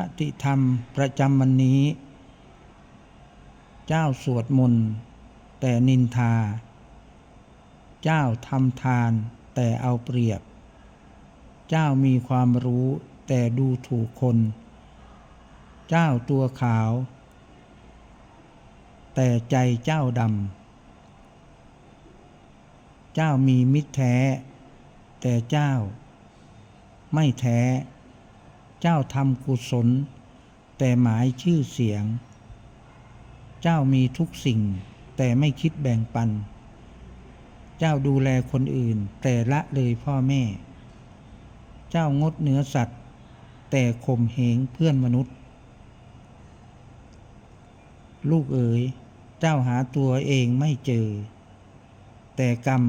คติธรรมประจำวันนี้ เจ้าสวดมนต์แต่นินทา เจ้าทำทานแต่เอาเปรียบ เจ้ามีความรู้แต่ดูถูกคน เจ้าตัวขาว แต่ใจเจ้าดำ เจ้ามีมิตรแท้ แต่เจ้า ไม่แท้ เจ้าทำกุศล แต่หมายชื่อเสียง เจ้ามีทุกสิ่ง แต่ไม่คิดแบ่งปัน เจ้าดูแลคนอื่น แต่ละเลยพ่อแม่ เจ้างดเนื้อสัตว์ แต่ข่มเหงเพื่อนมนุษย์ ลูกเอ๋ยเจ้าหาตัวเองไม่เจอ แต่กรรม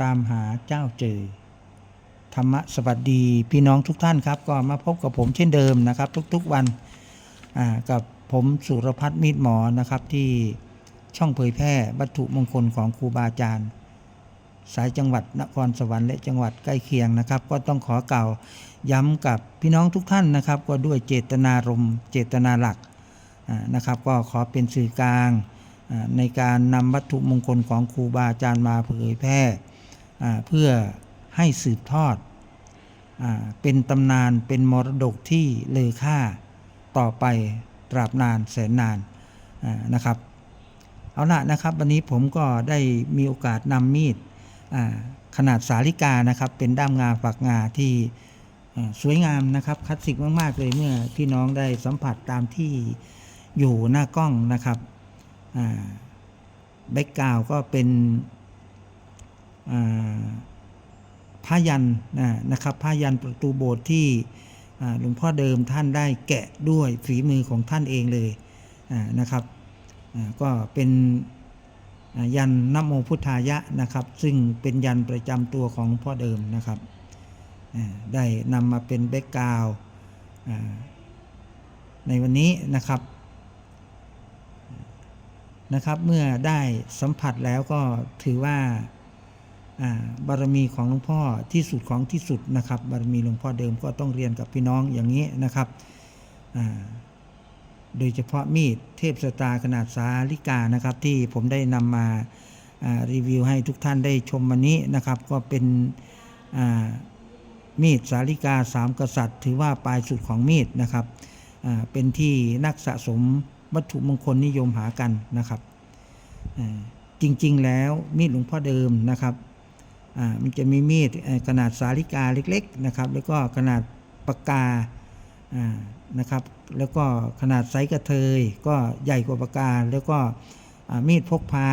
ตามหาเจ้าเจอ ธรรมะสวัสดีพี่น้องทุกท่านครับ ก็มาพบกับผมเช่นเดิมนะครับ ทุกๆวันกับผมสุรพัฒน์มีดหมอนะครับ ที่ช่องเผยแพร่วัตถุมงคลของครูบาอาจารย์ สายจังหวัดนครสวรรค์และจังหวัดใกล้เคียงนะครับ ก็ต้องขอกล่าวย้ำกับพี่น้องทุกท่านนะครับ ก็ด้วยเจตนารมณ์เจตนาหลักนะครับ ก็ขอเป็นสื่อกลางในการนำวัตถุมงคลของครูบาอาจารย์มาเผยแพร่เพื่อ ให้สืบทอดอเป็นตำนานเป็นมรดกที่เลอค่าต่อไปตราบนานแสนนานนะครับ เอาละนะครับ วันนี้ผมก็ได้มีโอกาสนำมีดขนาดสาลิกานะครับ เป็นด้ามงาฝักงาที่สวยงามนะครับคลาสสิกมาก ๆ เลยเมื่อพี่น้องได้สัมผัสตามที่อยู่หน้ากล้องนะครับแบ็กกราวก็เป็นอ่า ผ้ายันนะครับผ้ายันประตูโบสถ์ที่หลวงพ่อเดิมท่านได้แกะด้วยฝีมือของท่านเองเลยนะครับก็เป็นยันนโมพุทธายะนะครับ ซึ่งเป็นยันประจำตัวของหลวงพ่อเดิมนะครับได้นำมาเป็นแบ็กกราวในวันนี้นะครับนะครับ เมื่อได้สัมผัสแล้วก็ถือว่า บารมีของหลวงพ่อที่สุดของที่สุดนะครับ บารมีหลวงพ่อเดิมก็ต้องเรียนกับพี่น้องอย่างนี้นะครับโดยเฉพาะมีดเทพสตาขนาดสาลิกานะครับที่ผมได้นำมารีวิวให้ทุกท่านได้ชมวันนี้นะครับ ก็เป็นมีดสาลิกาสามกษัตริย์ ถือว่าปลายสุดของมีดนะครับเป็นที่นักสะสมวัตถุมงคลนิยมหากันนะครับจริง ๆ แล้วมีดหลวงพ่อเดิมนะครับ มันจะมีมีดขนาดสาลิกาเล็กๆนะครับ แล้วก็ขนาดปากกาอ่านะครับ แล้วก็ขนาดไซส์กระเทยก็ใหญ่กว่าปากกา แล้วก็มีดพกพา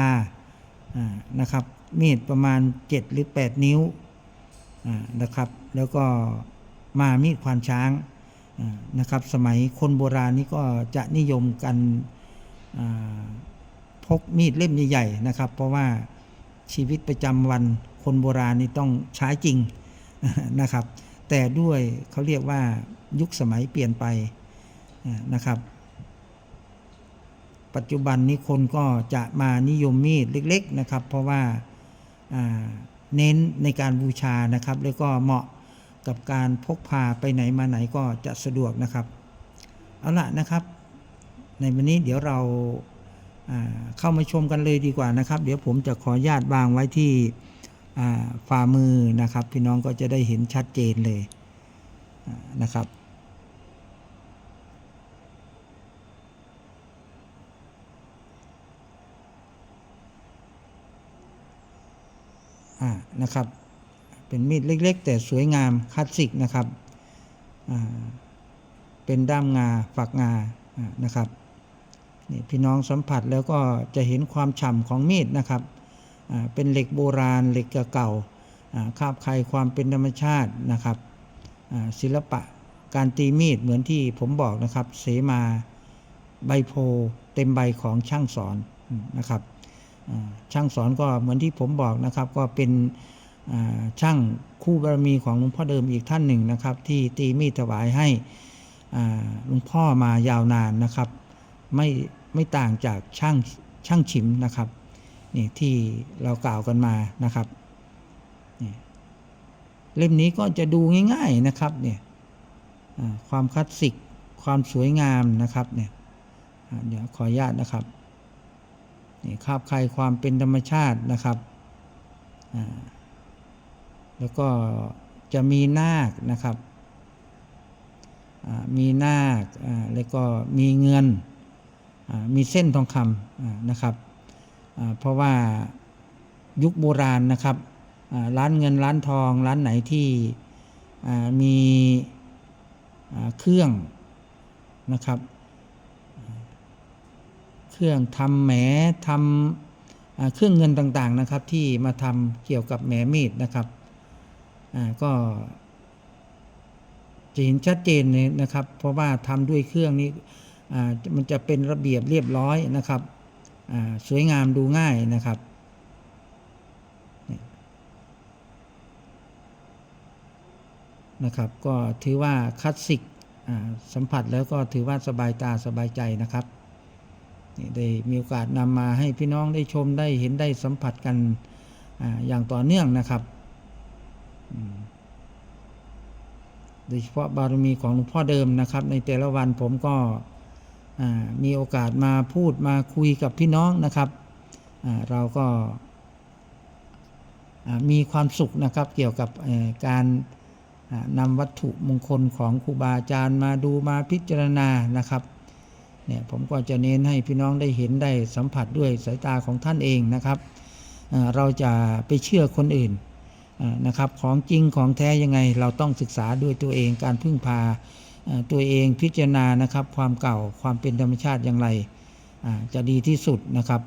อ่านะครับ มีดประมาณ 7 หรือ 8 นิ้วอ่านะครับ แล้วก็มามีดควานช้างนะครับ สมัยคนโบราณนี่ก็จะนิยมกันพกมีดเล่มใหญ่ๆนะครับ เพราะว่าชีวิตประจำวัน คนโบราณนี่ต้องใช้จริงนะครับ แต่ด้วยเขาเรียกว่ายุคสมัยเปลี่ยนไปนะครับ ปัจจุบันนี้คนก็จะมานิยมมีดเล็ก ๆนะครับ เพราะว่าเน้นในการบูชานะครับ แล้วก็เหมาะกับการพกพาไปไหนมาไหนก็จะสะดวกนะครับ เอาละนะครับ ในวันนี้เดี๋ยวเราเข้ามาชมกันเลยดีกว่านะครับ เดี๋ยวผมจะขอญาตวางไว้ที่ ฝ่ามือนะครับ พี่น้องก็จะได้เห็นชัดเจนเลยนะครับ นะครับ เป็นมีดเล็ก ๆ แต่สวยงามคลาสสิกนะครับ เป็นด้ามงาฝักงานะครับนี่พี่น้องสัมผัสแล้วก็จะเห็นความฉ่ำของมีดนะครับ เป็นเหล็กโบราณเหล็กเก่าคาบใครความเป็นธรรมชาตินะครับศิลปะการตีมีดเหมือนที่ผมบอกนะครับ เสมาใบโพเต็มใบของช่างสอนนะครับช่างสอนก็เหมือนที่ผมบอกนะครับ ก็เป็นช่างคู่บารมีของหลวงพ่อเดิมอีกท่านหนึ่งนะครับ ที่ตีมีดถวายให้หลวงพ่อมายาวนานนะครับ ไม่ไม่ต่างจากช่างช่างฉิมนะครับ นี่ที่เรากล่าวกันมานะครับเล่มนี้ก็จะดูง่าย ๆนะครับเนี่ยความคลาสสิกความสวยงามนะครับเนี่ยเดี๋ยวขออนุญาตนะครับนี่คาบใครความเป็นธรรมชาตินะครับแล้วก็จะมีนาคนะครับมีนาคแล้วก็มีเงินมีเส้นทองคำนะครับ เพราะว่ายุคโบราณนะครับร้านเงินร้านทองร้านไหนที่มีเครื่องนะครับ เครื่องทำแหมทำเครื่องเงินต่างๆนะครับ ที่มาทำเกี่ยวกับแหมมีดนะครับก็จะเห็นชัดเจนเลยนะครับ เพราะว่าทำด้วยเครื่องนี้มันจะเป็นระเบียบเรียบร้อยนะครับ สวยงามดูง่ายนะครับ นะครับ ก็ถือว่าคลาสสิกสัมผัสแล้วก็ถือว่าสบายตาสบายใจนะครับได้มีโอกาสนำมาให้พี่น้องได้ชมได้เห็นได้สัมผัสกันออย่างต่อเนื่องนะครับโดยเฉพาะบารมีของหลวงพ่อเดิมนะครับ ในแต่ละวันผมก็ มีโอกาสมาพูดมาคุยกับพี่น้องนะครับ เราก็มีความสุขนะครับเกี่ยวกับการนำวัตถุมงคลของครูบาอาจารย์มาดูมาพิจารณานะครับเนี่ยผมก็จะเน้นให้พี่น้องได้เห็นได้สัมผัสด้วยสายตาของท่านเองนะครับ เราจะไปเชื่อคนอื่นนะครับ ของจริงของแท้ยังไงเราต้องศึกษาด้วยตัวเองการพึ่งพา ตัวเองพิจารณานะครับความเก่าความเป็นธรรมชาติอย่างไรจะดีที่สุดนะครับ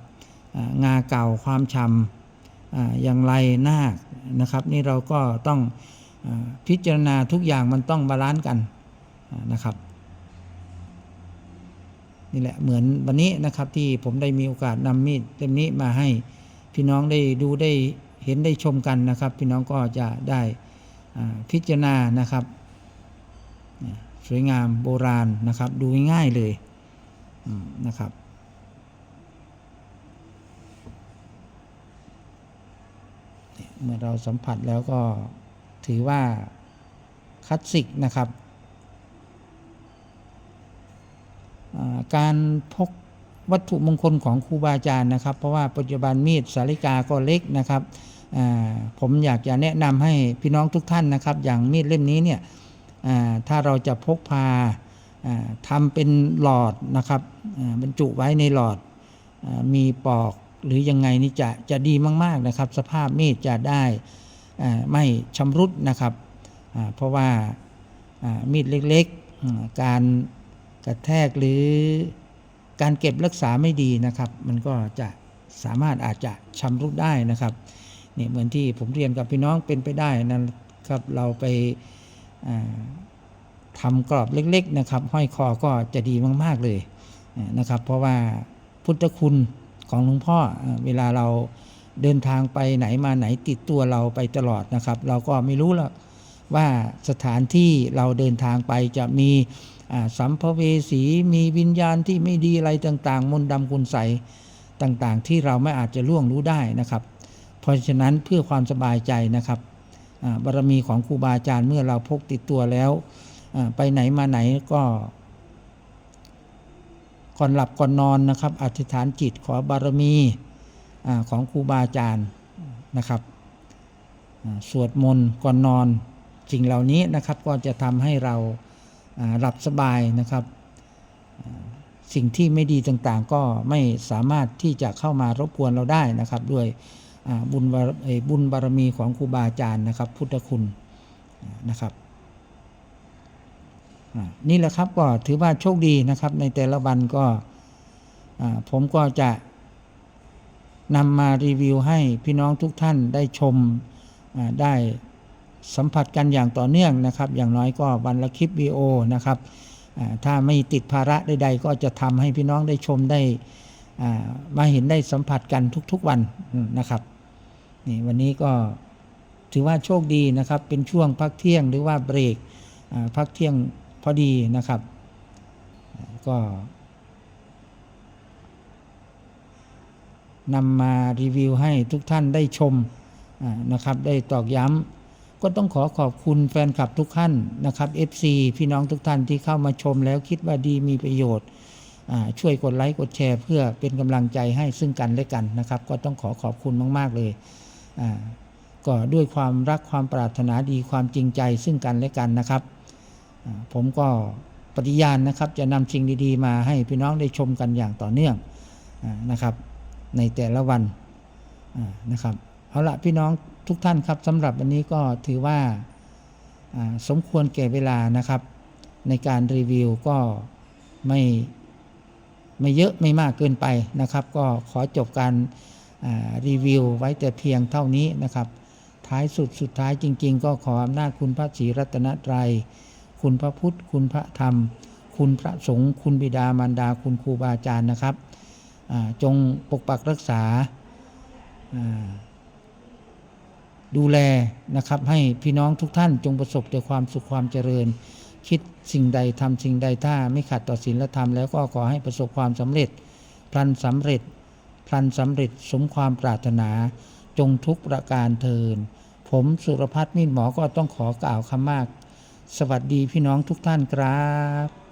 อ่างาเก่าความชำอย่างไรนาคนะครับ นี่เราก็ต้องพิจารณาทุกอย่างมันต้องบาลานซ์กันนะครับนี่แหละเหมือนวันนี้นะครับที่ผมได้มีโอกาสนำมีดเล่มนี้มาให้พี่น้องได้ดูได้เห็นได้ชมกันนะครับ พี่น้องก็จะได้พิจารณานะครับ สวยงามโบราณนะครับ ดูง่ายๆเลยนะครับ เมื่อเราสัมผัสแล้วก็ถือว่าคลาสสิกนะครับาการพกวัตถุมงคลของครูบาอาจารย์นะครับ เพราะว่าปัจจุบันมีดสาริกาก็เล็กนะครับอ่าผมอยากจะแนะนำให้พี่น้องทุกท่านนะครับ อย่างมีดเล่มนี้เนี่ย ถ้าเราจะพกพาอ่าทำเป็นหลอดนะครับบรรจุไว้ในหลอดอมีปอกหรือยังไงนี่จะจะดีมากๆนะครับ สภาพมีดจะได้ไม่ชำรุดนะครับเพราะว่ามีดเล็กๆการกระแทกหรือการเก็บรักษาไม่ดีนะครับ มันก็จะสามารถอาจจะชำรุดได้นะครับนี่เหมือนที่ผมเรียนกับพี่น้องเป็นไปได้นะครับเราไป ทำกรอบเล็กๆนะครับ ห้อยคอก็จะดีมากๆเลยนะครับ เพราะว่าพุทธคุณของหลวงพ่อเวลาเราเดินทางไปไหนมาไหนติดตัวเราไปตลอดนะครับ เราก็ไม่รู้แล้วว่าสถานที่เราเดินทางไปจะมีสัมภเวสีมีวิญญาณที่ไม่ดีอะไรต่างๆ มนต์ดำคุณใสต่างๆ ที่เราไม่อาจจะล่วงรู้ได้นะครับ เพราะฉะนั้นเพื่อความสบายใจนะครับ บารมีของครูบาอาจารย์เมื่อเราพกติดตัวแล้ว ไปไหนมาไหนก็ก่อนหลับก่อนนอนนะครับ อธิษฐานจิตขอบารมีอของครูบาอาจารย์นะครับสวดมนต์ก่อนนอนสิ่งเหล่านี้นะครับก็จะทำให้เราหลับสบายนะครับ สิ่งที่ไม่ดีต่างๆ ก็ไม่สามารถที่จะเข้ามารบกวนเราได้นะครับด้วย บุญบาบุญบารมีของครูบาอาจารย์นะครับ พุทธคุณนะครับนี่แหละครับก็ถือว่าโชคดีนะครับ ในแต่ละวันก็ผมก็จะนำมารีวิวให้พี่น้องทุกท่านได้ชมได้สัมผัสกันอย่างต่อเนื่องนะครับ อย่างน้อยก็วันละคลิปวิดีโอนะครับถ้าไม่ติดภาระใดๆก็จะทำให้พี่น้องได้ชมได้มาเห็นได้สัมผัสกันทุกๆวันนะครับ นี่วันนี้ก็ถือว่าโชคดีนะครับ เป็นช่วงพักเที่ยงหรือว่าเบรกพักเที่ยงพอดีนะครับ ก็นำมารีวิวให้ทุกท่านได้ชมนะครับ ได้ตอกย้ำก็ต้องขอขอบคุณแฟนคลับทุกท่านนะครับ FC พี่น้องทุกท่านที่เข้ามาชมแล้วคิดว่าดีมีประโยชน์ช่วยกดไลค์กดแชร์ เพื่อเป็นกำลังใจให้ซึ่งกันและกันนะครับ ก็ต้องขอขอบคุณมาก ๆ เลย ก็ด้วยความรักความปรารถนาดีความจริงใจซึ่งกันและกันนะครับ ผมก็ปฏิญาณนะครับจะนำสิ่งดีๆ มาให้พี่น้องได้ชมกันอย่างต่อเนื่องนะครับในแต่ละวันนะครับเอาละพี่น้องทุกท่านครับสำหรับวันนี้ก็ถือว่าสมควรแก่เวลานะครับ ในการรีวิวก็ไม่ไม่เยอะไม่มากเกินไปนะครับ ก็ขอจบการ รีวิวไว้แต่เพียงเท่านี้นะครับ ท้ายสุดสุดท้ายจริง ๆ ก็ขออำนาจคุณพระศรีรัตนตรัย คุณพระพุทธ คุณพระธรรม คุณพระสงฆ์คุณบิดามารดาคุณครูบาอาจารย์นะครับ จงปกปักรักษาอ่าดูแลนะครับ ให้พี่น้องทุกท่านจงประสบแต่ความสุขความเจริญ คิดสิ่งใดทำสิ่งใดถ้าไม่ขัดต่อศีลธรรมแล้วก็ขอให้ประสบความสำเร็จพลันสำเร็จ พลันสำเร็จสมความปรารถนาจงทุกประการเทิน ผมสุรพัฒน์มินหมอก็ต้องขอกล่าวคำมาก สวัสดีพี่น้องทุกท่านครับ